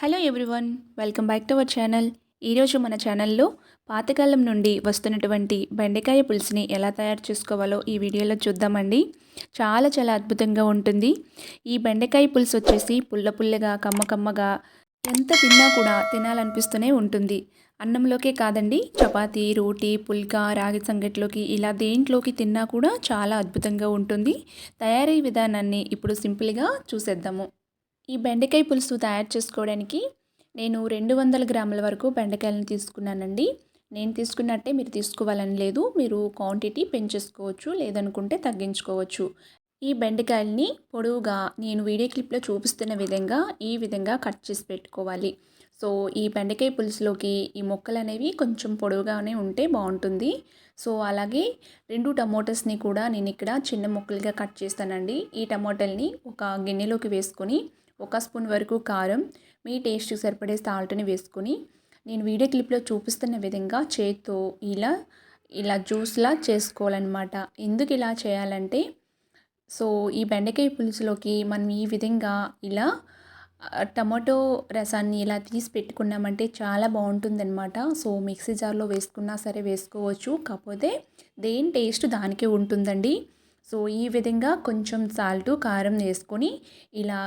Hello everyone welcome back to our channel. ఈరోజు మన ఛానల్లో పాతకాలం నుండి వస్తున్నటువంటి బెండకాయ పులుసుని ఎలా తయారు చేసుకోవాలో ఈ వీడియోలో చూద్దామండి. చాలా చాలా అద్భుతంగా ఉంటుంది. ఈ బెండకాయ పులుసు వచ్చేసి పుల్ల పుల్లగా కమ్మ కమ్మగా ఎంత తిన్నా కూడా తినాలనిపిస్తూనే ఉంటుంది. అన్నంలోకే కాదండి చపాతీ రోటీ పుల్కా రాగి సంగట్లోకి ఇలా దేంట్లోకి తిన్నా కూడా చాలా అద్భుతంగా ఉంటుంది. తయారీ విధానాన్ని ఇప్పుడు సింపుల్గా చూసేద్దాము. ఈ బెండకాయ పులుసు తయారు చేసుకోవడానికి నేను రెండు వందల గ్రాముల వరకు బెండకాయలను తీసుకున్నానండి. నేను తీసుకున్నట్టే మీరు తీసుకోవాలని లేదు. మీరు క్వాంటిటీ పెంచేసుకోవచ్చు లేదనుకుంటే తగ్గించుకోవచ్చు. ఈ బెండకాయల్ని పొడవుగా నేను వీడియో క్లిప్లో చూపిస్తున్న విధంగా ఈ విధంగా కట్ చేసి పెట్టుకోవాలి. సో ఈ బెండకాయ పులుసులోకి ఈ మొక్కలు అనేవి కొంచెం పొడవుగానే ఉంటే బాగుంటుంది. సో అలాగే రెండు టమోటాస్ని కూడా నేను ఇక్కడ చిన్న ముక్కలుగా కట్ చేస్తానండి. ఈ టమోటాల్ని ఒక గిన్నెలోకి వేసుకొని ఒక స్పూన్ వరకు కారం మీ టేస్ట్కి సరిపడే సాల్ట్ని వేసుకొని నేను వీడియో క్లిప్లో చూపిస్తున్న విధంగా చేత్తో ఇలా ఇలా జ్యూస్లా చేసుకోవాలన్నమాట. ఎందుకు ఇలా చేయాలంటే సో ఈ బెండకాయ పులుసులోకి మనం ఈ విధంగా ఇలా టమాటో రసాన్ని ఇలా తీసి పెట్టుకున్నామంటే చాలా బాగుంటుందన్నమాట. సో మిక్సీ జార్లో వేసుకున్నా సరే వేసుకోవచ్చు. కాకపోతే దేని టేస్ట్ దానికే ఉంటుందండి. సో ఈ విధంగా కొంచెం సాల్ట్ కారం వేసుకొని ఇలా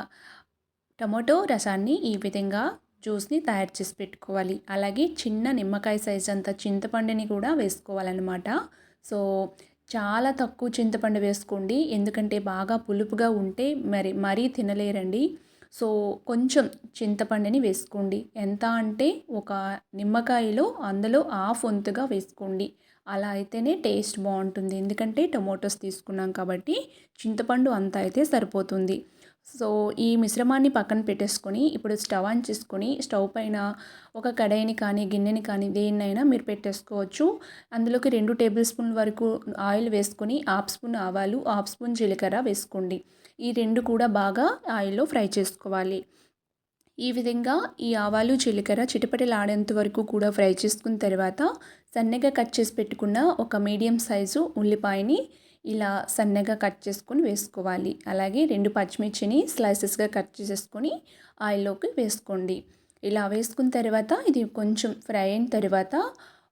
టమాటో రసాన్ని ఈ విధంగా జ్యూస్ని తయారు చేసి పెట్టుకోవాలి. అలాగే చిన్న నిమ్మకాయ సైజ్ అంత చింతపండుని కూడా వేసుకోవాలన్నమాట. సో చాలా తక్కువ చింతపండు వేసుకోండి. ఎందుకంటే బాగా పులుపుగా ఉంటే మరి మరీ తినలేరండి. సో కొంచెం చింతపండుని వేసుకోండి. ఎంత అంటే ఒక నిమ్మకాయలో అందులో హాఫ్ వంతుగా వేసుకోండి. అలా అయితేనే టేస్ట్ బాగుంటుంది. ఎందుకంటే టొమాటోస్ తీసుకున్నాం కాబట్టి చింతపండు అంత అయితే సరిపోతుంది. సో ఈ మిశ్రమాన్ని పక్కన పెట్టేసుకొని ఇప్పుడు స్టవ్ ఆన్ చేసుకొని స్టవ్ పైన ఒక కడాయిని కానీ గిన్నెని కానీ దేన్నైనా మీరు పెట్టేసుకోవచ్చు. అందులోకి రెండు టేబుల్ స్పూన్ వరకు ఆయిల్ వేసుకొని హాఫ్ స్పూన్ ఆవాలు హాఫ్ స్పూన్ జీలకర్ర వేసుకోండి. ఈ రెండు కూడా బాగా ఆయిల్లో ఫ్రై చేసుకోవాలి. ఈ విధంగా ఈ ఆవాలు జీలకర్ర చిటపటలాడేంత వరకు కూడా ఫ్రై చేసుకున్న తర్వాత సన్నగా కట్ చేసి పెట్టుకున్న ఒక మీడియం సైజు ఉల్లిపాయని ఇలా సన్నగా కట్ చేసుకొని వేసుకోవాలి. అలాగే రెండు పచ్చిమిర్చిని స్లైసెస్గా కట్ చేసుకొని ఆయిల్లోకి వేసుకోండి. ఇలా వేసుకున్న తర్వాత ఇది కొంచెం ఫ్రై అయిన తర్వాత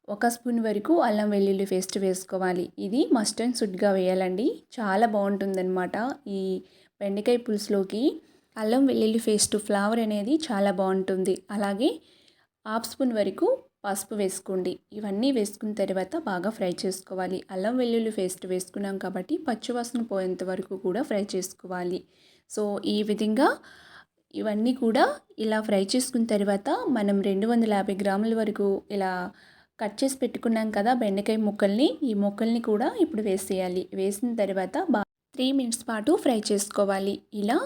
ఒక స్పూన్ వరకు అల్లం వెల్లుల్లి పేస్ట్ వేసుకోవాలి. ఇది మస్ట్ అండ్ సుడ్గా వేయాలండి. చాలా బాగుంటుందన్నమాట ఈ బెండకాయ పులుసులోకి. అల్లం వెల్లుల్లి పేస్ట్ ఫ్లేవర్ అనేది చాలా బాగుంటుంది. అలాగే హాఫ్ స్పూన్ వరకు పసుపు వేసుకోండి. ఇవన్నీ వేసుకున్న తర్వాత బాగా ఫ్రై చేసుకోవాలి. అల్లం వెల్లుల్లి పేస్ట్ వేసుకున్నాం కాబట్టి పచ్చివాసన పోయేంత వరకు కూడా ఫ్రై చేసుకోవాలి. సో ఈ విధంగా ఇవన్నీ కూడా ఇలా ఫ్రై చేసుకున్న తర్వాత మనం రెండు వందల యాభై గ్రాముల వరకు ఇలా కట్ చేసి పెట్టుకున్నాం కదా బెండకాయ ముక్కల్ని ఈ ముక్కల్ని కూడా ఇప్పుడు వేసేయాలి. వేసిన తర్వాత బా త్రీ మినిట్స్ పాటు ఫ్రై చేసుకోవాలి. ఇలా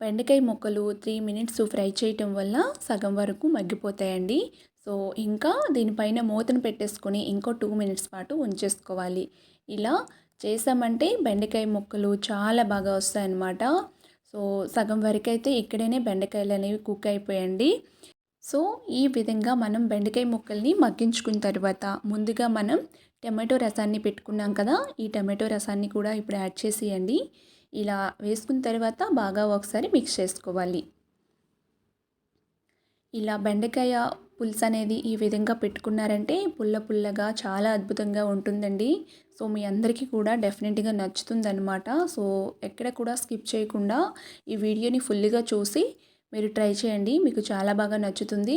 బెండకాయ ముక్కలు త్రీ మినిట్స్ ఫ్రై చేయటం వల్ల సగం వరకు మగ్గిపోతాయండి. సో ఇంకా దీనిపైన మూతను పెట్టేసుకొని ఇంకో టూ మినిట్స్ పాటు ఉంచేసుకోవాలి. ఇలా చేసామంటే బెండకాయ ముక్కలు చాలా బాగా వస్తాయన్నమాట. సో సగం వరకు అయితే ఇక్కడనే బెండకాయలు అనేవి కుక్ అయిపోయండి. సో ఈ విధంగా మనం బెండకాయ ముక్కల్ని మగ్గించుకున్న తర్వాత ముందుగా మనం టమాటో రసాన్ని పెట్టుకున్నాం కదా ఈ టమాటో రసాన్ని కూడా ఇప్పుడు యాడ్ చేసేయండి. ఇలా వేసుకున్న తర్వాత బాగా ఒకసారి మిక్స్ చేసుకోవాలి. ఇలా బెండకాయ పులుసు అనేది ఈ విధంగా పెట్టుకున్నారంటే పుల్ల పుల్లగా చాలా అద్భుతంగా ఉంటుందండి. సో మీ అందరికీ కూడా డెఫినెట్గా నచ్చుతుందనమాట సో ఎక్కడ కూడా స్కిప్ చేయకుండా ఈ వీడియోని ఫుల్గా చూసి మీరు ట్రై చేయండి. మీకు చాలా బాగా నచ్చుతుంది.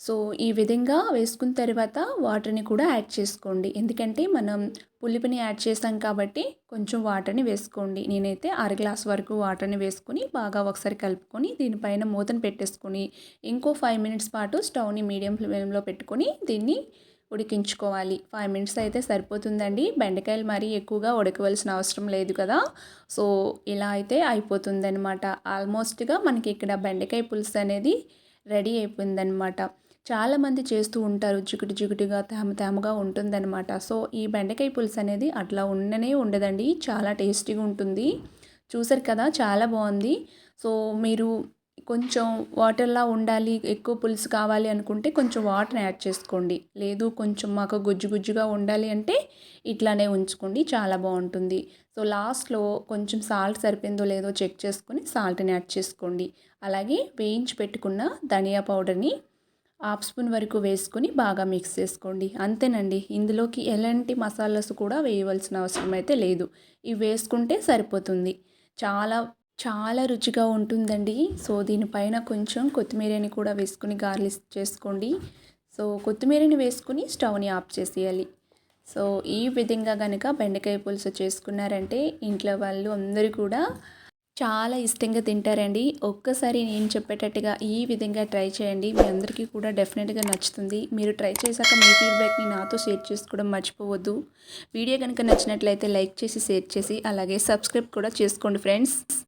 సో ఈ విధంగా వేసుకున్న తర్వాత వాటర్ని కూడా యాడ్ చేసుకోండి. ఎందుకంటే మనం పులిపిని యాడ్ చేసాం కాబట్టి కొంచెం వాటర్ని వేసుకోండి. నేనైతే అర గ్లాస్ వరకు వాటర్ని వేసుకొని బాగా ఒకసారి కలుపుకొని దీనిపైన మూతను పెట్టేసుకొని ఇంకో ఫైవ్ మినిట్స్ పాటు స్టవ్ని మీడియం ఫ్లేమ్లో పెట్టుకొని దీన్ని ఉడికించుకోవాలి. ఫైవ్ మినిట్స్ అయితే సరిపోతుందండి. బెండకాయలు మరీ ఎక్కువగా ఉడకవలసిన అవసరం లేదు కదా. సో ఇలా అయితే అయిపోతుందనమాట ఆల్మోస్ట్గా మనకి ఇక్కడ బెండకాయ పులుసు అనేది రెడీ అయిపోయిందనమాట చాలామంది చేస్తూ ఉంటారు. జిగుటు జిగుటుగా తేమ తేమగా ఉంటుందన్నమాట. సో ఈ బెండకాయ పులుసు అనేది అట్లా ఉండనే ఉండదండి. చాలా టేస్టీగా ఉంటుంది. చూసారు కదా చాలా బాగుంది. సో మీరు కొంచెం వాటర్లా ఉండాలి ఎక్కువ పులుసు కావాలి అనుకుంటే కొంచెం వాటర్ యాడ్ చేసుకోండి. లేదు కొంచెం మాకు గుజ్జు గుజ్జుగా ఉండాలి అంటే ఇట్లానే ఉంచుకోండి. చాలా బాగుంటుంది. సో లాస్ట్లో కొంచెం సాల్ట్ సరిపోయిందో లేదో చెక్ చేసుకొని సాల్ట్ని యాడ్ చేసుకోండి. అలాగే వేయించి పెట్టుకున్న ధనియా పౌడర్ని హాఫ్ స్పూన్ వరకు వేసుకొని బాగా మిక్స్ చేసుకోండి. అంతేనండి. ఇందులోకి ఎలాంటి మసాలాస్ కూడా వేయవలసిన అవసరం అయితే లేదు. ఇవి వేసుకుంటే సరిపోతుంది. చాలా చాలా రుచిగా ఉంటుందండి. సో దీనిపైన కొంచెం కొత్తిమీరని కూడా వేసుకుని గార్లిష్ చేసుకోండి. సో కొత్తిమీరని వేసుకుని స్టవ్ని ఆఫ్ చేసేయాలి. సో ఈ విధంగా కనుక బెండకాయ పులుసు చేసుకున్నారంటే ఇంట్లో వాళ్ళు అందరూ కూడా చాలా ఇష్టంగా తింటారండి. ఒక్కసారి నేను చెప్పేటట్టుగా ఈ విధంగా ట్రై చేయండి. మీ అందరికీ కూడా డెఫినెట్గా నచ్చుతుంది. మీరు ట్రై చేశాక మీ ఫీడ్బ్యాక్ని నాతో షేర్ చేసుకోవడం మర్చిపోవద్దు. వీడియో కనుక నచ్చినట్లయితే లైక్ చేసి షేర్ చేసి అలాగే సబ్స్క్రైబ్ కూడా చేసుకోండి ఫ్రెండ్స్.